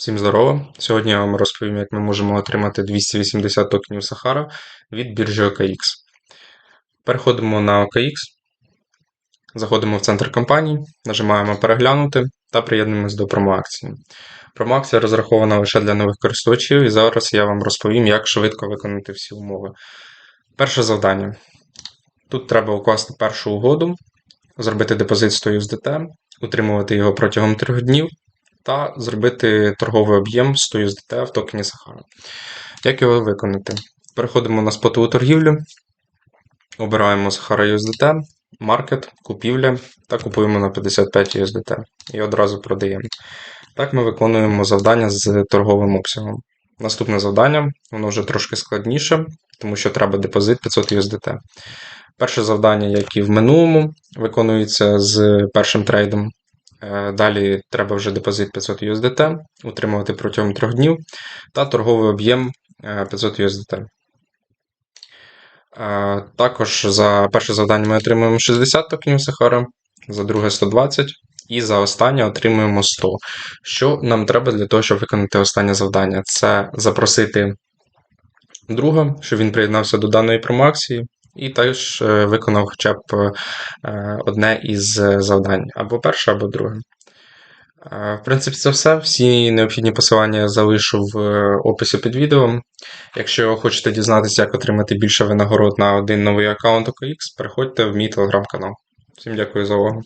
Всім здорово! Сьогодні я вам розповім, як ми можемо отримати 280 токенів Сахара від біржі OKX. Переходимо на OKX, заходимо в центр компанії, нажимаємо переглянути та приєднуємось до промоакції. Промоакція розрахована лише для нових користувачів, і зараз я вам розповім, як швидко виконати всі умови. Перше завдання. Тут треба укласти першу угоду, зробити депозит 100 USDT, утримувати його протягом 3 днів та зробити торговий об'єм 100 USDT в токені Сахара. Як його виконати? Переходимо на спотову торгівлю, обираємо Sahara USDT, маркет, купівля та купуємо на 55 USDT і одразу продаємо. Так ми виконуємо завдання з торговим обсягом. Наступне завдання, воно вже трошки складніше, тому що треба депозит 500 USDT. Перше завдання, як і в минулому, виконується з першим трейдом. Е, Далі треба вже депозит 500 USDT, утримувати протягом 3 днів та торговий об'єм е, 500 USDT. Е, Також за перше завдання ми отримуємо 60 токенів Сахара, за друге 120 і за останнє отримуємо 100. Що нам треба для того, щоб виконати останнє завдання? Це запросити друга, щоб він приєднався до даної промоакції, і теж е, виконав хоча б е, одне із е, завдань, або перше, або друге. В принципі, це все. Всі необхідні посилання залишу в описі під відео. Якщо хочете дізнатися, як отримати більше винагород на один новий аккаунт OKX, переходьте в мій телеграм-канал. Всім дякую за увагу.